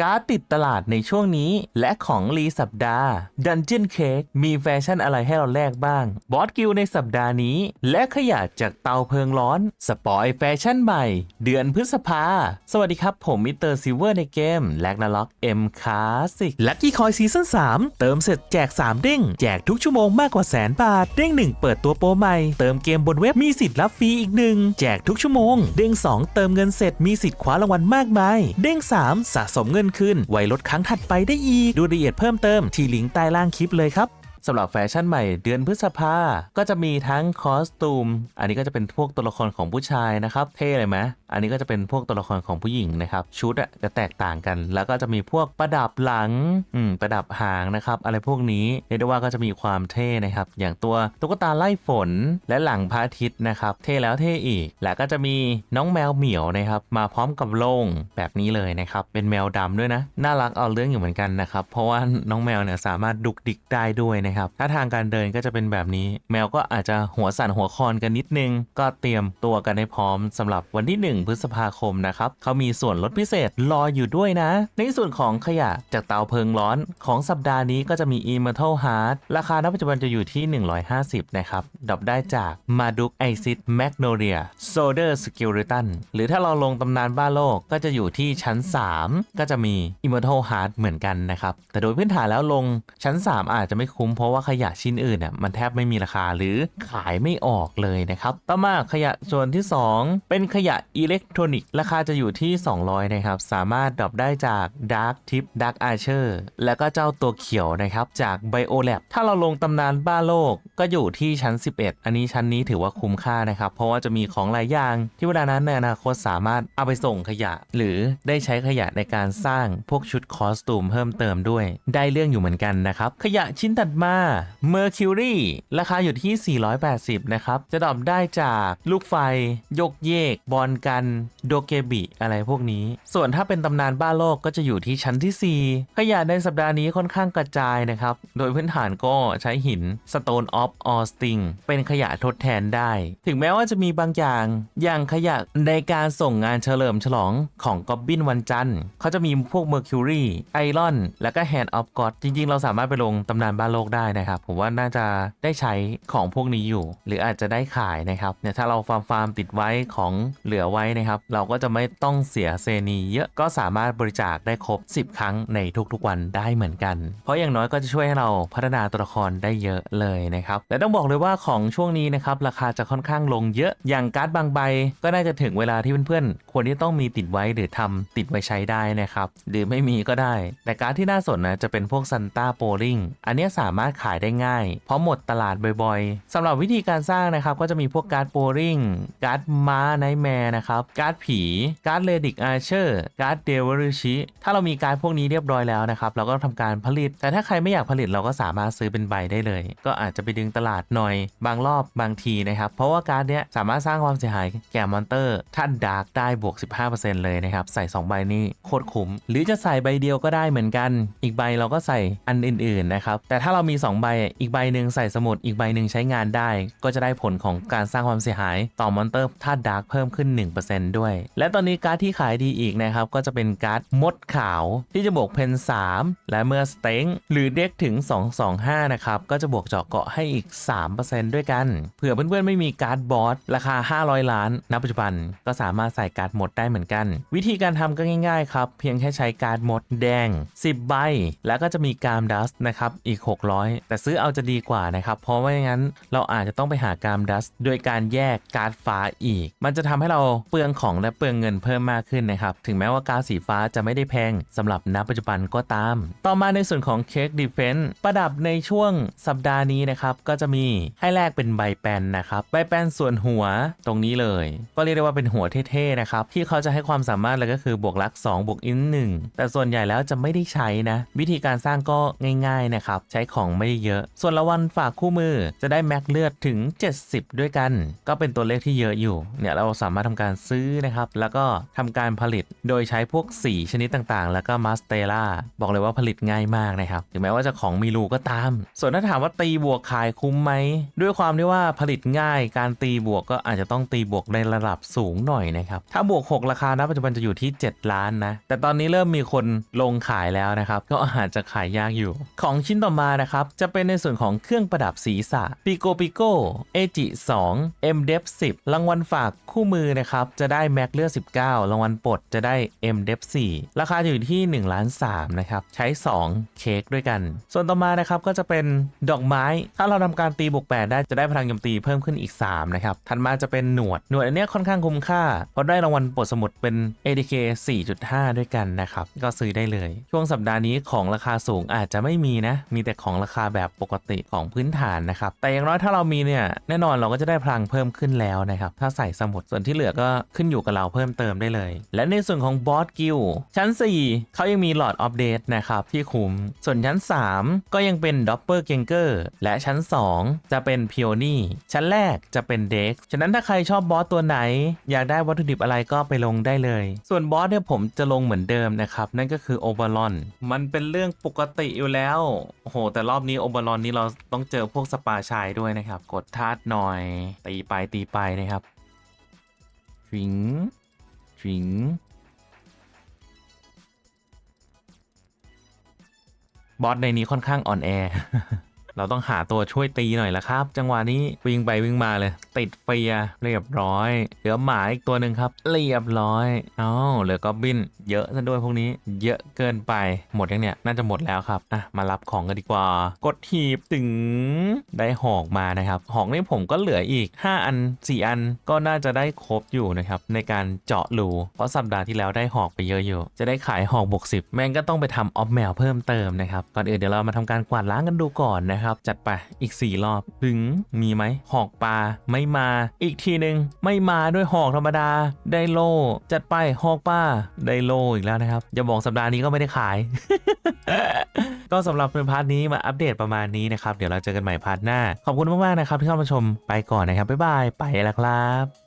การ์ดติดตลาดในช่วงนี้ และของรีสัปดาห์ Dungeon Cake มีแฟชั่นอะไรให้เราแลกบ้าง บอสกิลในสัปดาห์นี้ และขยะจากเตาเพลิงร้อน สปอยแฟชั่นใหม่ เดือนพฤษภา สวัสดีครับ ผมมิสเตอร์ซิเวอร์ในเกมแลกนาล็อกเอ็มคลาสสิกลัคกี้คอยซีซั่น3 เติมเสร็จแจก 3 เด้ง แจกทุกชั่วโมงมากกว่าแสนบาท เด้ง 1 เปิดตัวโปรใหม่ เติมเกมบนเว็บมีสิทธิ์รับฟรีอีกหนึ่งแจกทุกชั่วโมง เด้ง 2 เติมเงินเสร็จมีสิทธิ์คว้ารางวัลมากมาย เด้ง 3 สะสมเงินขึ้นไว้ลดครั้งถัดไปได้อีก ดูรายละเอียดเพิ่มเติมที่ลิงก์ใต้ล่างคลิปเลยครับ สำหรับแฟชั่นใหม่เดือนพฤษภาก็จะมีทั้งคอสตูม อันนี้ก็จะเป็นพวกตัวละครของผู้ชายนะครับ เท่เลยไหมอันนี้ก็จะเป็นพวกตัวละครของผู้หญิงนะครับ ชุดอะจะแตกต่างกัน แล้วก็จะมีพวกประดับหลังอืมประดับหางนะครับ อะไรพวกนี้เรียกได้ว่าก็จะมีความเท่นะครับ อย่างตัวตุ๊กตาไล่ฝนและหลังพระอาทิตย์นะครับ เท่แล้วเท่อีก และก็จะมีน้องแมวเหมียวนะครับ มาพร้อมกับโล่งแบบนี้เลยนะครับ เป็นแมวดำด้วยนะ น่ารักเอาเรื่องอยู่เหมือนกันนะครับ เพราะว่าน้องแมวเนี่ยสามารถดุกดิกได้ด้วยนะครับถ้าทางการเดินก็จะเป็นแบบนี้ แมวก็อาจจะหัวสั่นหัวคอนกันนิดนึง ก็เตรียมตัวกันให้พร้อมสำหรับวันที่ 1 พฤษภาคมนะครับเขามีส่วนลดพิเศษรออยู่ด้วยนะ ในส่วนของขยะจากเตาเพลิงร้อนของสัปดาห์นี้ก็จะมี e m e t a l Heart ราคาณปัจจุบันจะอยู่ที่ 150 นะครับดรอปได้จากมาดุกไอซิดแมกโนเลียโซเดอร์สกิลริตันหรือถ้าเราลงตำนานบ้าโลกก็จะอยู่ที่ชั้น 3 ก็จะมี e m e t a l Heart เหมือนกันนะครับแต่โดยพื้นฐานแล้วลงชั้น 3 อาจจะไม่คุ้มเพราะว่าขยะชิ้นอื่นน่ะมันแทบไม่มีราคาหรือขายไม่ออกเลยนะครับ ต่อมาขยะส่วนที่ 2 เป็นขยะอิเล็กทรอนิกส์ราคาจะอยู่ที่ 200 นะครับ สามารถดรอปได้จาก Dark Tip Dark Archer แล้วก็เจ้าตัวเขียวนะครับ จาก BioLab ถ้าเราลงตำนานบ้าโลกก็อยู่ที่ชั้น 11 อันนี้ชั้นนี้ถือว่าคุ้มค่านะครับ เพราะว่าจะมีของหลายอย่างที่เวลานั้นในอนาคตสามารถเอาไปส่งขยะ หรือได้ใช้ขยะในการสร้างพวกชุดคอสตูมเพิ่มเติมด้วย ได้เรื่องอยู่เหมือนกันนะครับขยะชิ้นถัดมา Mercury ราคาอยู่ที่ 480 นะครับ จะดรอปได้จากลูกไฟ ยกเยก บอลกัน โดเกบิอะไรพวกนี้ ส่วนถ้าเป็นตำนานบ้าโลกก็จะอยู่ที่ชั้นที่ 4 ขยะในสัปดาห์นี้ค่อนข้างกระจายนะครับ โดยพื้นฐานก็ใช้หิน Stone of Austin เป็นขยะทดแทนได้ ถึงแม้ว่าจะมีบางอย่างอย่างขยะในการส่งงานเฉลิมฉลองของกอบบินวันจันทร์เขาจะมีพวก Mercury Iron แล้วก็ Hand of God จริง ๆ เราสามารถไปลงตำนานบ้าโลกได้ได้นะครับ ผมว่าน่าจะได้ใช้ของพวกนี้อยู่ หรืออาจจะได้ขายนะครับเนี่ยถ้าเราฟาร์มฟาร์มติดไว้ของเหลือไว้นะครับ เราก็จะไม่ต้องเสียเซนีเยอะก็สามารถบริจาคได้ครบ 10 ครั้งในทุกๆวันได้เหมือนกัน เพราะอย่างน้อยก็จะช่วยให้เราพัฒนาตัวละครได้เยอะเลยนะครับและต้องบอกเลยว่าของช่วงนี้นะครับราคาจะค่อนข้างลงเยอะอย่างการ์ดบางใบ ก็น่าจะถึงเวลาที่เพื่อนๆควรที่ต้องมีติดไว้หรือทำติดไว้ใช้ได้นะครับหรือไม่มีก็ได้ แต่การ์ดที่น่าสนนะจะเป็นพวกซันต้าโปลิงอันนี้สามารถขายได้ง่าย เพราะหมดตลาดบ่อยๆสำหรับวิธีการสร้างนะครับก็จะมีพวกการ์ดโปลิงการ์ดม้าไนแมร์นะครับการ์ดผีการ์ดเลดิกอาร์เชอร์การ์ดเดวอริชิถ้าเรามีการ์ดพวกนี้เรียบร้อยแล้วนะครับเราก็ทำการผลิต แต่ถ้าใครไม่อยากผลิตเราก็สามารถซื้อเป็นใบได้เลย ก็อาจจะไปดึงตลาดหน่อย บางรอบบางทีนะครับเพราะว่าการ์ดเนี้ยสามารถสร้างความเสียหายแก่มอนเตอร์ท่านดาร์กได้บวก 15%เลยนะครับใส่ 2 ใบนี่โคตรคุ้ม หรือจะใส่ใบเดียวก็ได้เหมือนกัน อีกใบเราก็ใส่อันอื่นๆนะครับแต่ถ้าเรามี2 ใบ อีกใบหนึ่งใส่สมุด อีกใบหนึ่งใช้งานได้ ก็จะได้ผลของการสร้างความเสียหายต่อมอนเตอร์ธาตุดาร์กเพิ่มขึ้น 1%ด้วย และตอนนี้การ์ดที่ขายดีอีกนะครับ ก็จะเป็นการ์ดมดขาวที่จะบวกเพน 3 และเมื่อสเต็งหรือเด็กถึง 225 นะครับ ก็จะบวกเจาะเกาะให้อีก 3%ด้วยกัน เผื่อเพื่อนๆไม่มีการ์ดบอสราคา 500 ล้านณปัจจุบัน ก็สามารถใส่การ์ดมดได้เหมือนกัน วิธีการทำก็ง่ายๆครับ เพียงแค่ใช้การ์ดมดแดง 10 ใบ แล้วก็จะมีกามดัสนะครับอีก 600แต่ซื้อเอาจะดีกว่านะครับ เพราะว่าไม่งั้นเราอาจจะต้องไปหากามดัสโดยการแยกการ์ดฟ้าอีก มันจะทำให้เราเปลืองของและเปลืองเงินเพิ่มมากขึ้นนะครับ ถึงแม้ว่าการดสีฟ้าจะไม่ได้แพงสำหรับณปัจจุบันก็ตาม ต่อมาในส่วนของเค้กดีเฟนต์ประดับในช่วงสัปดาห์นี้นะครับ ก็จะมีให้แลกเป็นใบแปนนะครับใบแปนส่วนหัวตรงนี้เลย ก็เรียกได้ว่าเป็นหัวเท่ๆนะครับที่เขาจะให้ความสามารถเลยก็คือบวกลัก2บวกอิน1แต่ส่วนใหญ่แล้วจะไม่ได้ใช้นะ วิธีการสร้างก็ง่าย ๆนะครับ ใช้ของของไม่เยอะ ส่วนละวันฝากคู่มือจะได้แม็กเลือดถึง 70 ด้วยกัน ก็เป็นตัวเลขที่เยอะอยู่ เนี่ยเราสามารถทำการซื้อนะครับ แล้วก็ทำการผลิตโดยใช้พวกสีชนิดต่างๆ แล้วก็มาสเตล่าบอกเลยว่าผลิตง่ายมากนะครับ ถึงแม้ว่าจะของมีรูก็ตาม ส่วนถ้าถามว่าตีบวกขายคุ้มไหม ด้วยความที่ว่าผลิตง่าย การตีบวกก็อาจจะต้องตีบวกในระดับสูงหน่อยนะครับถ้าบวก 6 ราคาณปัจจุบันจะอยู่ที่ 7 ล้านนะแต่ตอนนี้เริ่มมีคนลงขายแล้วนะครับก็อาจจะขายยากอยู่ ของชิ้นต่อมานะครับจะเป็นในส่วนของเครื่องประดับศีรษะปิโกปิโกเอจิ2 M d e f 10รางวัลฝากคู่มือนะครับ จะได้แม็กเลือด19 รางวัลปลดจะได้ M d e f 4ราคาอยู่ที่1ล้าน3นะครับ ใช้ 2 เค้กด้วยกัน ส่วนต่อมานะครับก็จะเป็นดอกไม้ ถ้าเราทำการตีบวก8ได้จะได้พลังโจมตีเพิ่มขึ้นอีก 3 นะครับ ถัดมาจะเป็นหนวด หนวดอันนี้ค่อนข้างคุ้มค่า เพราะได้รางวัลปลดสมุดเป็น ADK 4.5 ด้วยกันนะครับ ก็ซื้อได้เลย ช่วงสัปดาห์นี้ของราคาสูงอาจจะไม่มีนะ มีแต่ของราคาแบบปกติของพื้นฐานนะครับ แต่อย่างน้อยถ้าเรามีเนี่ย แน่นอนเราก็จะได้พลังเพิ่มขึ้นแล้วนะครับ ถ้าใส่สมุดส่วนที่เหลือก็ขึ้นอยู่กับเราเพิ่มเติมได้เลย และในส่วนของบอสกิลชั้น 4 เขายังมีหลอดอัปเดตนะครับที่คุ้ม ส่วนชั้น 3 ก็ยังเป็นด็อปเปอร์เกงเกอร์และชั้น 2 จะเป็นพิโอนี่ชั้นแรกจะเป็นเด็กฉะนั้นถ้าใครชอบบอสตัวไหน อยากได้วัตถุดิบอะไรก็ไปลงได้เลย ส่วนบอสเนี่ยผมจะลงเหมือนเดิมนะครับ นั่นก็คือโอเบอรอนมันเป็นเรื่องปกติอยู่แล้วโอ้โหแต่รอบนี้โอเบอรอนนี้เราต้องเจอพวกสปาชายด้วยนะครับ กดทาดหน่อย ตีไปตีไปนะครับ ฟิงฟิงบอสในนี้ค่อนข้างอ่อนแอ เราต้องหาตัวช่วยตีหน่อยละครับ จังหวะนี้วิ่งไปวิ่งมาเลย ติดเฟียเรียบร้อย เหลือหมาอีกตัวหนึ่งครับ เรียบร้อยเอ้าเหลือกอบบินเยอะซะด้วยพวกนี้ เยอะเกินไปหมดยังเนี่ยน่าจะหมดแล้วครับอะมารับของกันดีกว่า กดหีบถึงได้หอกมานะครับหอกนี่ผมก็เหลืออีก 5 อัน 4 อันก็น่าจะได้ครบอยู่นะครับในการเจาะรูเพราะสัปดาห์ที่แล้วได้หอกไปเยอะอยู่จะได้ขายหอกบวก10แม่งก็ต้องไปทำออฟแมวเพิ่มเติมนะครับก่อนอื่นเดี๋ยวเรามาทำการกวาดล้างกันดูก่อนนะนะครับ จัดไปอีก 4 รอบถึงมีไหมหอกปลาไม่มา อีกทีหนึ่งไม่มาด้วยหอกธรรมดา ได้โล่จัดไปหอกปลาได้โล่อีกแล้วนะครับอย่าบอกสัปดาห์นี้ก็ไม่ได้ขาย ก็สำหรับเป็นพาร์ทนี้มาอัปเดตประมาณนี้นะครับ เดี๋ยวเราเจอกันใหม่พาร์ทหน้า ขอบคุณมากๆนะครับที่เข้ามาชมไปก่อนนะครับบ๊ายบายไปแล้วครับ